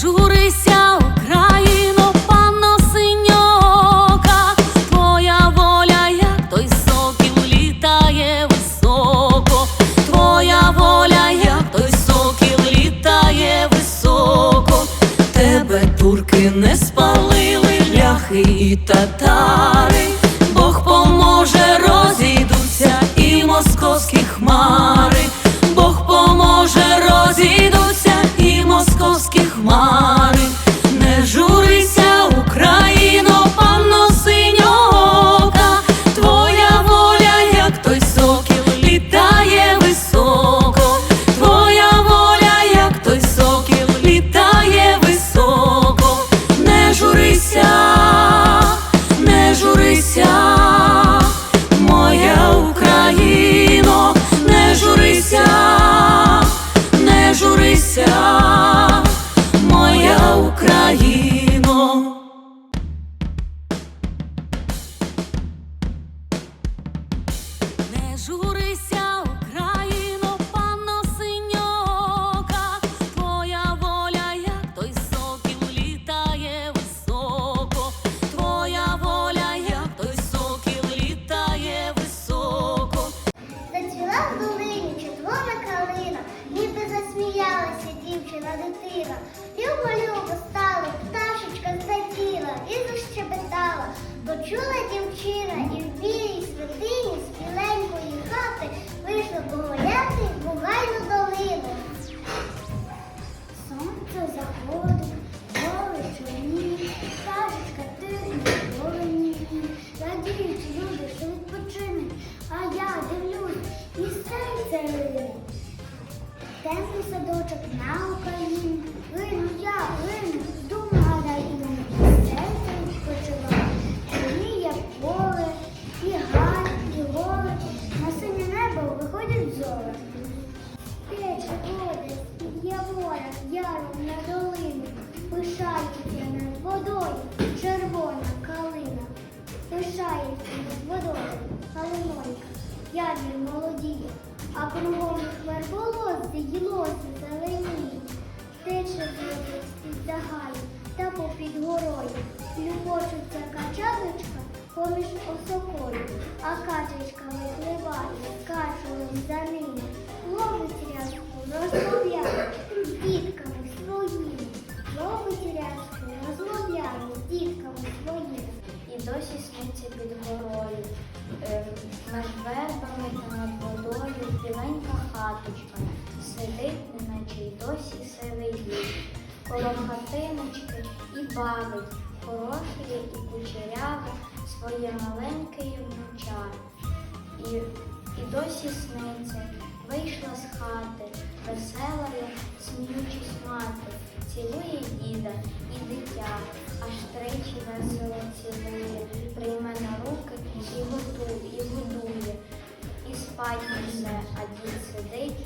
журися, Україно, панно синьока, твоя воля, як той сокіл літає високо, твоя воля, як той сокіл літає високо, тебе турки не спалили, ляхи і татари, дівчина дитина. Любо, любо стала, пташечка злетіла і защебетала. Почула дівчина і в білій святині з біленької хати вийшла погуляти в бугайну долину. Сонце заходить, яром на долину, пишається над водою червона калина, пишається над водою калинонька, ядвір молодіє, а кругом верболози й лози зелені, тече води з-під загаю та попід горою, любочуться качалочка поміж осокою, а качечка випливає з качуром за ними, ловить рязку, розмовляє І досі сниться під горою, е, між вербами та над водою біленька хаточка, сидить, неначе й досі сивий коло хатиночки і бавить, хороше і кучеряве своє маленьке внуча. І, і досі сниться, вийшла з хати, весела, сміючись мати, цілує діда і дитя, аж тричі весело цілує, прийме на руки і готує, і годує, і спать несе, а дід сидить,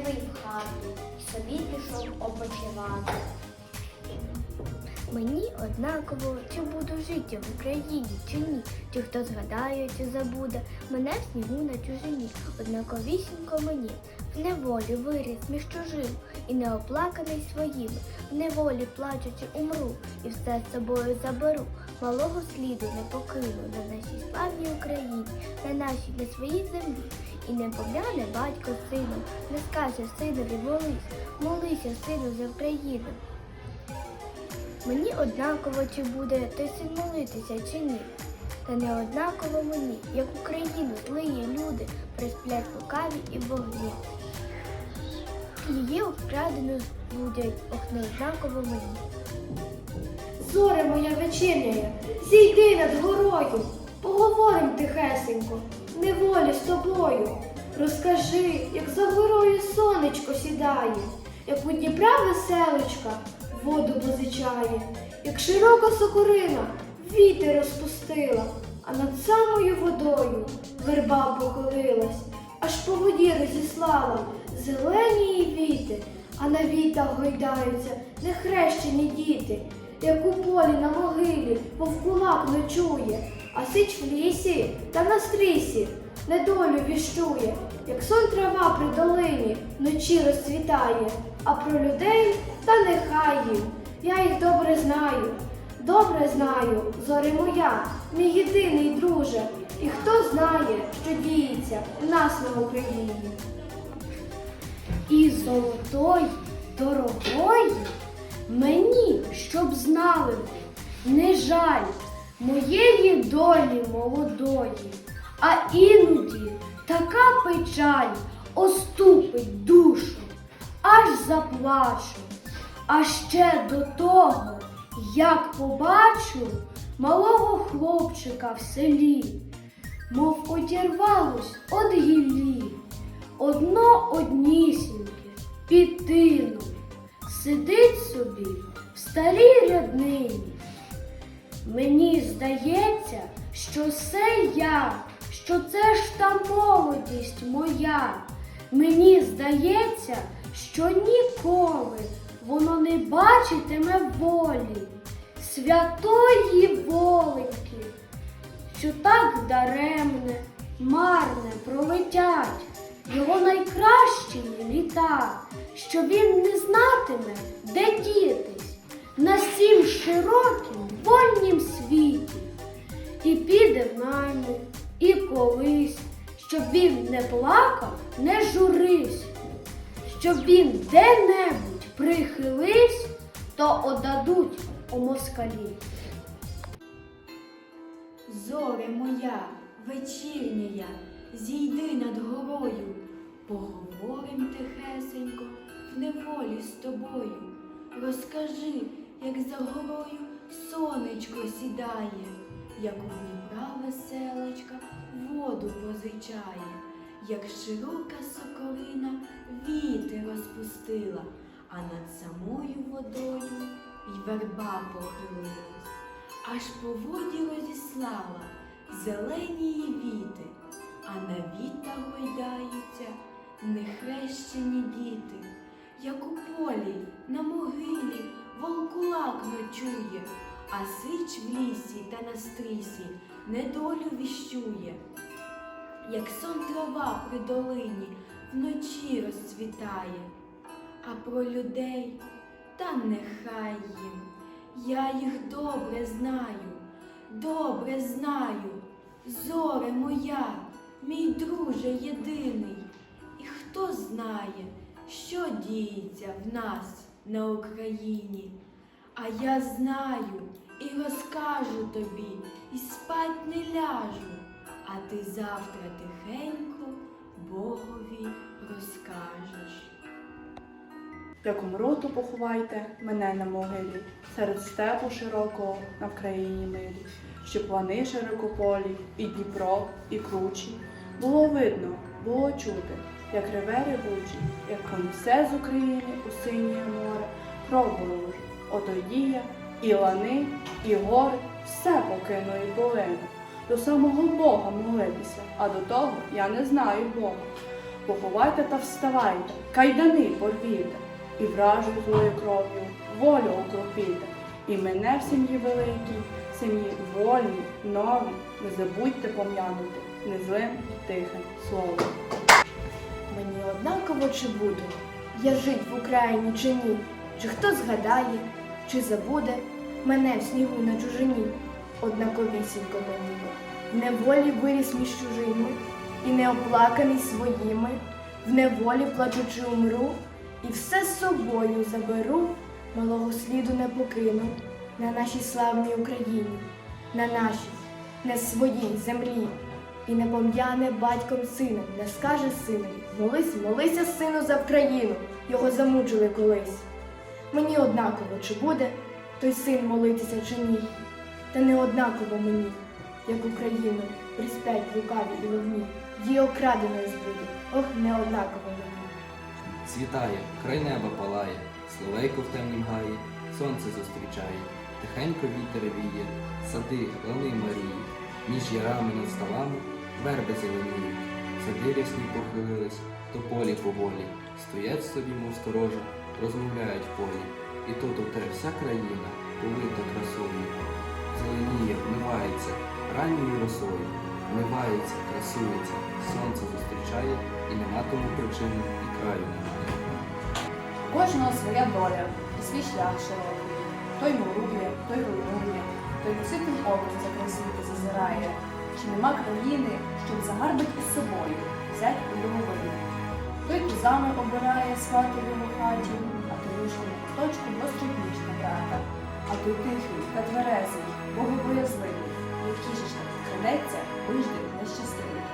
сивий в хату, і собі пішов опочивати. Мені однаково, чи буду жити в Україні, чи ні, чи хто згадає, чи забуде мене в снігу на чужині, однаковісінько мені, в неволі виріс між чужим, і неоплаканий своїм, в неволі плачучи умру, і все з собою заберу, малого сліду не покину на нашій славній Україні, на нашій на своїй землі. І не погляне батько з сином, не скаже синові молись, молися, сину, за Україну. Мені однаково, чи буде той син молитися, чи ні. Та не однаково мені, як Україну злиє люди, присплять лукаві і вогні. Її вкрадену будять, ох, не однаково мені. Зоре моя вечірняя, зійди над горою, поговорим тихесенько, неволі з тобою. Розкажи, як за горою сонечко сідає, як у Дніпра веселочка воду позичає, як широка сокорина вітер розпустила, а над самою водою верба похилилась, аж по воді розіслала зелені її віти, а на вітах гойдаються нехрещені діти, як у полі на могилі вовкулак ночує, а сич в лісі та на стрісі недолю віщує, як сон трава при долині вночі розцвітає, а про людей та нехай їм. Я їх добре знаю, добре знаю, зоре моя, мій єдиний друже. І хто знає, що діється у нас на Україні. І золотої, дорогої мені, щоб знали, не жаль моєї долі молодої, а іноді така печаль оступить душу, аж заплачу. А ще до того, як побачу малого хлопчика в селі, мов одірвалось од гіллі. Одно однісіньке під тином сидить собі в старій ряднині. Мені здається, що це я, що це ж та молодість моя. Мені здається, що ніколи воно не бачитиме волі, святої воленьки, що так даремне, марне пролетять його найкращі літа, що він не знатиме, де дітись на сім широкім вольнім світі, і піде в найму, і колись, щоб він не плакав, не журився, щоб він де-небудь прихилився, то одадуть у москалі. Зоре моя, вечірня, зійди над горою, поговорим тихесенько в неволі з тобою. Розкажи, як за горою сонечко сідає, як у Дніпра веселочка воду позичає, як широка сокорина віти розпустила, а над самою водою й верба похилилась. Аж по воді розіслала зелені віти, а на вітах гойдаються нехрещені діти, як у полі на могилі ночує, а сич в лісі та на стрісі недолю віщує, як сон трава при долині вночі розцвітає, а про людей та нехай їм. Я їх добре знаю, добре знаю, зоре моя, мій друже єдиний. І хто знає, що діється в нас на Україні. А я знаю і розкажу тобі, і спать не ляжу, а ти завтра тихенько Богові розкажеш. Як умру, то поховайте мене на могилі, серед степу широкого на Вкраїні милі, що плани широкополі, і Дніпро, і кручі. Було видно, було чути, як реве ревучі, як понесе з України у синє море, кров ворожу, отоді я і лани, і гори, все покину і полину. До самого Бога молитися, а до того я не знаю Бога. Поховайте та вставайте, кайдани порвіте, і вражу злою кров'ю волю окропіте, і мене в сім'ї великій, сім'ї вольній, новій, не забудьте пом'янути незлим тихим словом. Мені однаково чи буду я жить в Україні чи ні, чи хто згадає, чи забуде мене в снігу на чужині, однаковісінько мені. В неволі виріс між чужими, і неоплаканий своїми, в неволі плачучи умру, і все з собою заберу, малого сліду не покину на нашій славній Україні, на нашій, не своїй землі. І не пом'яне батьком сином, не скаже синові, молись, молися, сину, за Вкраїну, його замучили колись. Мені однаково, чи буде той син молитися чи ні, та не однаково мені, як Україну приспять лукаві і вогні, її окраденою збуде, ох, не однаково мені. Світає, край неба палає, Словейко в темнім гаї, сонце зустрічає, тихенько вітер віє, сади, лани Марії, між ярами над ставами верби зеленіють, сади рясні похилились, то полі поволі, стоять собі, мов сторожа, розмовляють в полі, і тут оте вся країна повита красою. Зеленіє, вмивається, ранньою росою, вмивається, красується, сонце зустрічає, і нема тому причини, і краю немає. Кожного своя доля і свій шлях широкий. Той мурує, той руйнує, той носитим оком за красиві зазирає. Чи нема країни, щоб загарбить із собою, взять у домовину. Той тузами обирає свати в його хаті, а той на куточку гострить на брата. А той тихий та тверезий, богобоязливий, кішечка крадеться, вижди нещасливий.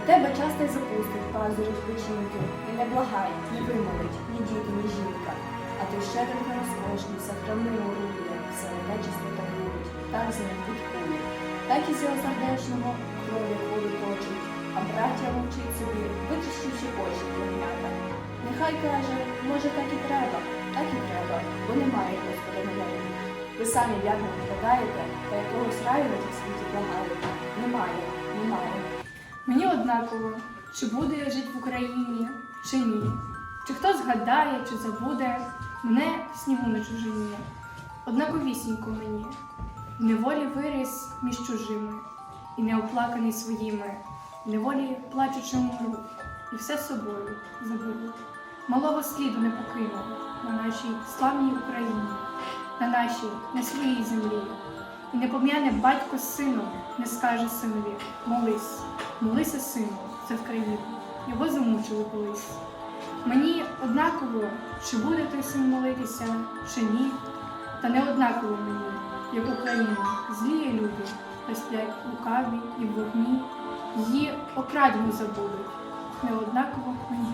У тебе часто й запустить пазурі в печінки, і не благай, не вимолить ні діти, ні жінка. А той щедрик на розкошний, сохранив рує, все нечисто так любить, так з ним відкує. Так із його сердечного крові воду точить, а браття мовчить собі, витріщивши очі ягнята. Нехай каже, може так і треба, так і треба, бо немає Господа небі. Ви самі вірно гадаєте, та якогось раю на світі благаєте. Немає, немає. Мені однаково, чи буду я жити в Україні, чи ні. Чи хто згадає, чи забуде мене снігу на чужині. Однаковісінько мені, неволі виріс між чужими, і не оплаканий своїми, неволі плачучи муру, і все собою заберу. Малого сліду не покину на нашій славній Україні, на нашій, на своїй землі. І не пом'яне батько з сином, не скаже синові, молись, молися, сину, за Вкраїну. Його замучили колись. Мені однаково, чи буде той син молитися, чи ні. Та не однаково мені, як Україна, зліє люди, розплять лукаві і вогні, її окрадені забудуть. Неоднаково мені.